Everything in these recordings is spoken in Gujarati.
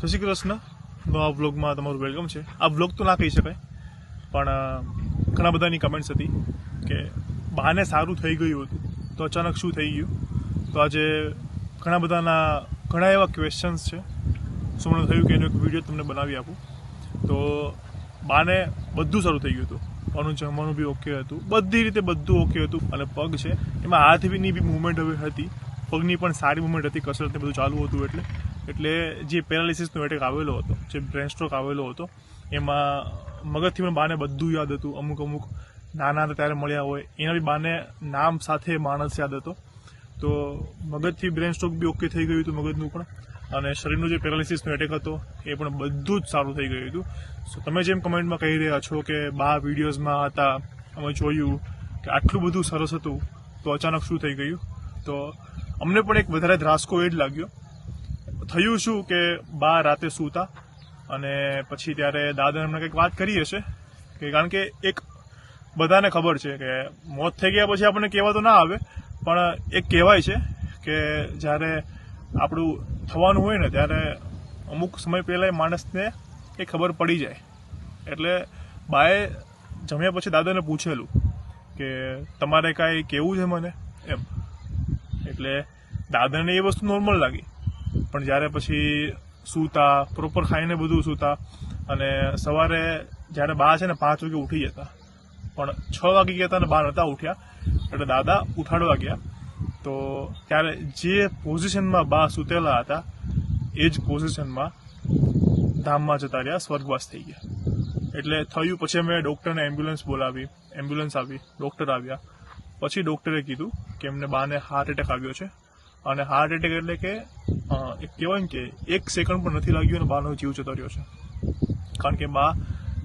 જય શ્રી કૃષ્ણ. નવા વ્લોગમાં તમારું વેલકમ છે. આ વ્લોગ તો ના કહી શકાય, પણ ઘણા બધાની કમેન્ટ્સ હતી કે બહાને સારું થઈ ગયું હતું, તો અચાનક શું થઈ ગયું? તો આજે ઘણા બધાના, ઘણા એવા ક્વેશ્ચન્સ છે. શું મને થયું કે એનો એક વીડિયો તમને બનાવી આપું. તો બાને બધું સારું થઈ ગયું હતું. પણ જમવાનું બી ઓકે હતું. બધી રીતે બધું ઓકે હતું. અને પગ છે, એમાં હાથની બી મૂવમેન્ટ હવે હતી. પગની પણ સારી મૂવમેન્ટ હતી, કસરતને બધું ચાલુ હતું એટલે. એટલે જે પેરાલિસિસનો એટેક આવેલો હતો, જે બ્રેન સ્ટ્રોક આવેલો હતો, એમાં મગજથી પણ બાને બધું યાદ હતું. અમુક અમુક નાના હતા ત્યારે મળ્યા હોય, એના બી બાને નામ સાથે માણસ યાદ હતો. તો મગજથી બ્રેન સ્ટ્રોક બી ઓકે થઈ ગયું હતું મગજનું પણ. અને શરીરનું જે પેરાલિસિસનો એટેક હતો, એ પણ બધું જ સારું થઈ ગયું હતું. સો તમે જેમ કમેન્ટમાં કહી રહ્યા છો કે બા વિડીયોઝમાં હતા, અમે જોયું કે આટલું બધું સરસ હતું, તો અચાનક શું થઈ ગયું? તો અમને પણ એક વધારે ધ્રાસકો એ જ લાગ્યો. થયું શું કે બા રાતે સૂતા? અને પછી ત્યારે દાદાને અમને કંઈક વાત કરી હશે કે કારણ કે એક બધાને ખબર છે કે મોત થઈ ગયા પછી આપણને કહેવા તો ના આવે, પણ એક કહેવાય છે કે જ્યારે આપણું થવાનું હોય ને ત્યારે અમુક સમય પહેલાં માણસને એ ખબર પડી જાય. એટલે બાએ જમ્યા પછી દાદાને પૂછેલું કે તમારે કાંઈ કેવું છે મને? એમ. એટલે દાદાને એ વસ્તુ નોર્મલ લાગી. પણ જ્યારે પછી સૂતા પ્રોપર ખાઈને બધું સૂતા અને સવારે જ્યારે બા છે ને પાંચ વાગે ઉઠી જતા. પણ છ વાગે ગયા હતા અને બા નતા ઉઠ્યા. એટલે દાદા ઉઠાડવા ગયા. તો ત્યારે જે પોઝિશનમાં બા સૂતેલા હતા, એ જ પોઝિશનમાં ધામમાં જતા રહ્યા, સ્વર્ગવાસ થઈ ગયા. એટલે થયું, પછી અમે ડૉક્ટરને એમ્બ્યુલન્સ બોલાવી એમ્બ્યુલન્સ આવી ડૉક્ટર આવ્યા. પછી ડૉક્ટરે કીધું કે એમને બાને હાર્ટ એટેક આવ્યો છે. અને હાર્ટ એટેક એટલે કે કહેવાય કે એક સેકન્ડ પણ નથી લાગ્યું અને બાનો જીવ જતો રહ્યો છે. કારણ કે બા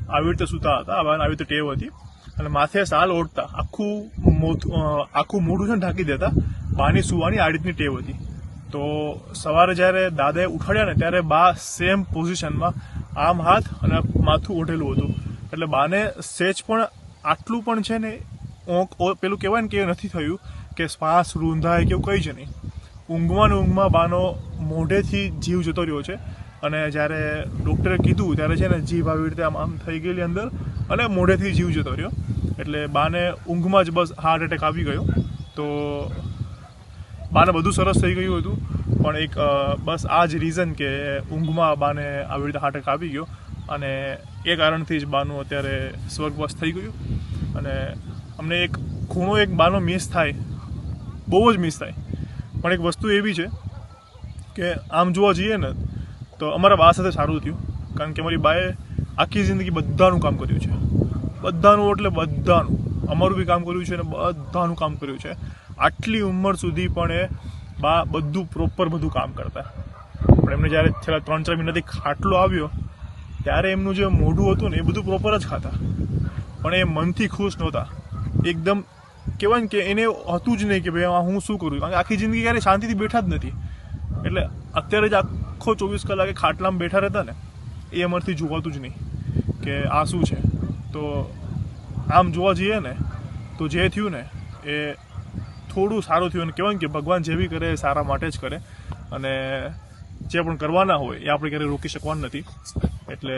આવી રીતે સૂતા હતા બાને આવી રીતે ટેવ હતી અને માથે સાલ ઓઢતા, આખું મોથું આખું મોઢું છે ને ઢાંકી દેતા, બાની સુવાની આ રીતની ટેવ હતી. તો સવારે જ્યારે દાદાએ ઉઠાડ્યા ને, ત્યારે બા સેમ પોઝિશનમાં આમ હાથ અને માથું ઓઢેલું હતું. એટલે બાને સેજ પણ આટલું પણ છે ને પેલું કહેવાય ને કે નથી થયું કે શ્વાસ રૂંધાય કે એવું કંઈ જ નહીં. ઊંઘમાં ને ઊંઘમાં બાનો મોઢેથી જીવ જતો રહ્યો છે. અને જ્યારે ડૉક્ટરે કીધું, ત્યારે છે ને જીભ આવી રીતે આમ આમ થઈ ગયેલી અંદર અને મોઢેથી જીવ જતો રહ્યો. એટલે બાને ઊંઘમાં જ બસ હાર્ટ એટેક આવી ગયો. તો બાને બધું સરસ થઈ ગયું હતું. પણ એક બસ આ જ રીઝન કે ઊંઘમાં બાને આવી રીતે હાર્ટ એટેક આવી ગયો. અને એ કારણથી જ બાનું અત્યારે સ્વર્ગવાસ થઈ ગયું. અને અમને એક ખૂણો એક બાનો મિસ થાય. બહુ જ મિસ થાય. પણ એક વસ્તુ એવી છે કે આમ જોવા જઈએ ને, તો અમારા બા સાથે સારું થયું. કારણ કે અમારી બાએ આખી જિંદગી બધાનું કામ કર્યું છે. બધાનું એટલે બધાનું. અમારું બી કામ કર્યું છે અને બધાનું કામ કર્યું છે. આટલી ઉંમર સુધી પણ એ બા બધું પ્રોપર બધું કામ કરતા. પણ એમને જ્યારે છેલ્લા ત્રણ ચાર મહિનાથી ખાટલો આવ્યો, ત્યારે એમનું જે મોઢું હતું ને, એ બધું પ્રોપર જ ખાતા. પણ એ મનથી ખુશ નહોતા. એકદમ કહેવાય ને કે એને હતું જ નહીં કે ભાઈ હું શું કરું? કારણ કે આખી જિંદગી ક્યારે શાંતિથી બેઠા જ નથી. એટલે અત્યારે જ આખો ચોવીસ કલાકે ખાટલામાં બેઠા રહેતા ને, એ અમારથી જોવાતું જ નહીં કે આ શું છે. તો આમ જોવા જઈએ ને, તો જે થયું ને, એ થોડું સારું થયું. અને કહેવાય ને કે ભગવાન જે બી કરે એ સારા માટે જ કરે. અને જે પણ કરવાના હોય એ આપણે ક્યારેય રોકી શકવાનું નથી. એટલે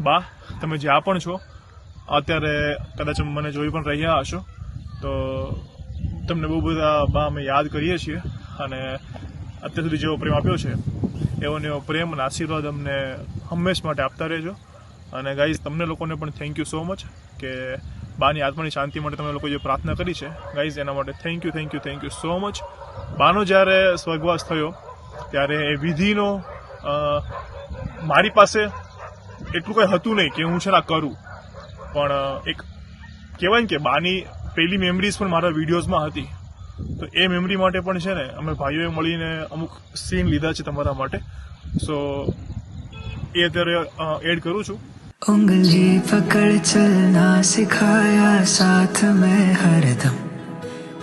બા, તમે જ્યાં પણ છો, અત્યારે કદાચ મને જોઈ પણ રહ્યા હશો. તો તમને બહુ બધા બા અમે યાદ કરીએ છીએ અને અત્યાર સુધી જેવો પ્રેમ આપ્યો છે એવોને એવો પ્રેમ અને આશીર્વાદ અમને હંમેશ માટે આપતા રહેજો. અને ગાઈઝ તમને લોકોને પણ થેન્ક યુ સો મચ કે બાની આત્માની શાંતિ માટે તમે લોકો જે પ્રાર્થના કરી છે. ગાઈઝ એના માટે thank you thank you thank you so much Bano જ્યારે સ્વર્ગવાસ થયો, ત્યારે એ વિધિનો મારી પાસે એટલું કંઈ હતું નહીં કે હું છે ને કરું. પણ, એક કહેવાય ને કે બાની પહેલી મેમરીઝ પણ મારા વિડીયોઝમાં હતી તો એ મેમરી માટે પણ છે ને અમે ભાઈઓએ મળીને અમુક સીન લીધા છે તમારા માટે સો એ અત્યારે એડ કરું છું उंगली पकड़ चलना सिखाया साथ में हरदम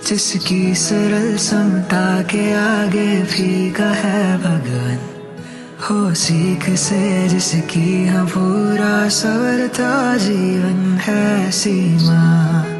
जिसकी सरल समता के आगे फीका है भगवन हो सीख से जिसकी हाँ पूरा सवरता जीवन है सीमा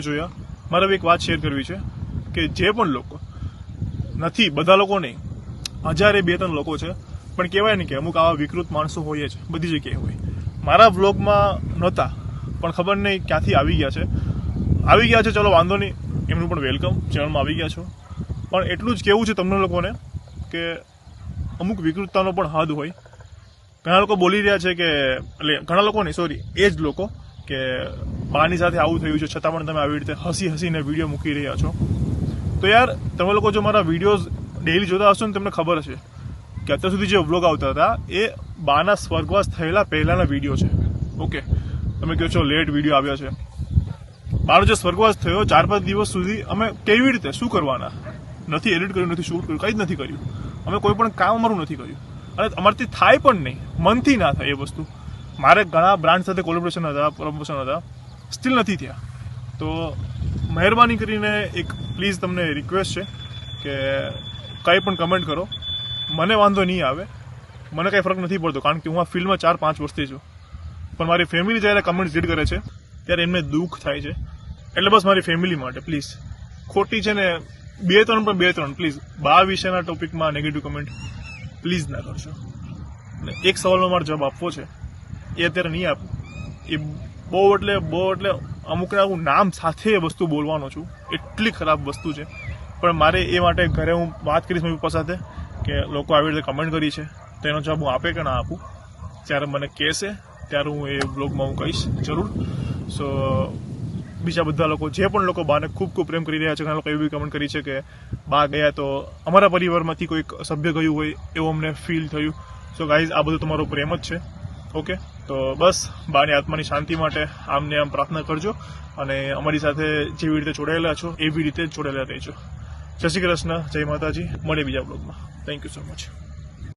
જોયા. મારે એક વાત શેર કરવી છે કે જે પણ લોકો, નથી, બધા લોકો નહીં. હજારે બે ત્રણ લોકો છે. પણ કહેવાય ને કે અમુક આવા વિકૃત માણસો હોય જ, બધી જગ્યાએ હોય. મારા વ્લોગમાં નહોતા, પણ ખબર નહીં ક્યાંથી આવી ગયા છે. આવી ગયા છે, ચલો વાંધો નહીં. એમનું પણ વેલકમ ચેનલમાં આવી ગયા છો. પણ એટલું જ કેવું છે તમને લોકોને કે અમુક વિકૃતતાનો પણ હદ હોય. ઘણા લોકો બોલી રહ્યા છે કે, એટલે ઘણા લોકો નહીં સોરી એ જ લોકો કે બાની સાથે આવું થયું છે, છતાં પણ તમે આવી રીતે હસી હસીને વીડિયો મૂકી રહ્યા છો. તો યાર, તમે લોકો જો મારા વિડીયોઝ ડેઈલી જોતા હશો ને, તમને ખબર હશે કે અત્યાર સુધી જે વ્લોગ આવતા હતા, એ બાના સ્વર્ગવાસ થયેલા પહેલાના વીડિયો છે. ઓકે તમે કહો છો લેટ વીડિયો આવ્યા છે. બાનો જે સ્વર્ગવાસ થયો, ચાર પાંચ દિવસ સુધી અમે કેવી રીતે, શું કરવાના? નથી એડિટ કર્યું, નથી શૂટ કર્યું, કંઈ જ નથી કર્યું. અમે કોઈ પણ કામ અમારું નથી કર્યું. અને અમારથી થાય પણ નહીં. મનથી ના થાય એ વસ્તુ. મારે ઘણા બ્રાન્ડ સાથે કોલેબોરેશન હતા પ્રમોશન હતા. સ્ટીલ નથી થયા. તો મહેરબાની કરીને એક પ્લીઝ તમને રિક્વેસ્ટ છે કે કંઈ પણ કમેન્ટ કરો. મને વાંધો નહીં આવે. મને કાંઈ ફરક નથી પડતો, કારણ કે હું આ ફિલ્ડમાં ચાર પાંચ વર્ષથી છું. પણ મારી ફેમિલી જ્યારે કમેન્ટ રીડ કરે છે, ત્યારે એમને દુઃખ થાય છે. એટલે બસ મારી ફેમિલી માટે પ્લીઝ ખોટી છે ને, બે ત્રણ પણ બે ત્રણ પ્લીઝ બા વિશેના ટોપિકમાં નેગેટિવ કમેન્ટ પ્લીઝ ના કરશો. અને એક સવાલનો મારે જવાબ આપવો છે, એ અત્યારે નહીં આપું. એ બહુ એટલે બહુ એટલે અમુકના હું નામ સાથે એ વસ્તુ બોલવાનો છું. એટલી ખરાબ વસ્તુ છે. પણ મારે એ માટે ઘરે હું વાત કરીશ મમ્મી પપ્પા સાથે કે લોકો આવી રીતે કમેન્ટ કરી છે. તો એનો જવાબ હું આપે કે ના આપું? ત્યારે મને કહેશે. ત્યારે હું એ બ્લોગમાં હું કહીશ જરૂર. સો બીજા બધા લોકો, જે પણ લોકો બાને ખૂબ ખૂબ પ્રેમ કરી રહ્યા છે, ઘણા લોકો એવી કમેન્ટ કરી છે કે બા ગયા તો અમારા પરિવારમાંથી કોઈક સભ્ય ગયું હોય, એવું અમને ફીલ થયું. સો ગાઈઝ આ બધું તમારો પ્રેમ જ છે. ઓકે. તો બસ, બાની આત્માની શાંતિ માટે આમને આમ પ્રાર્થના કરજો અને અમારી સાથે જેવી રીતે જોડાયેલા છો, એવી રીતે જોડાયેલા રહેજો. જય શ્રી કૃષ્ણ, જય માતાજી. મળે બીજા બ્લોગમાં. Thank you so much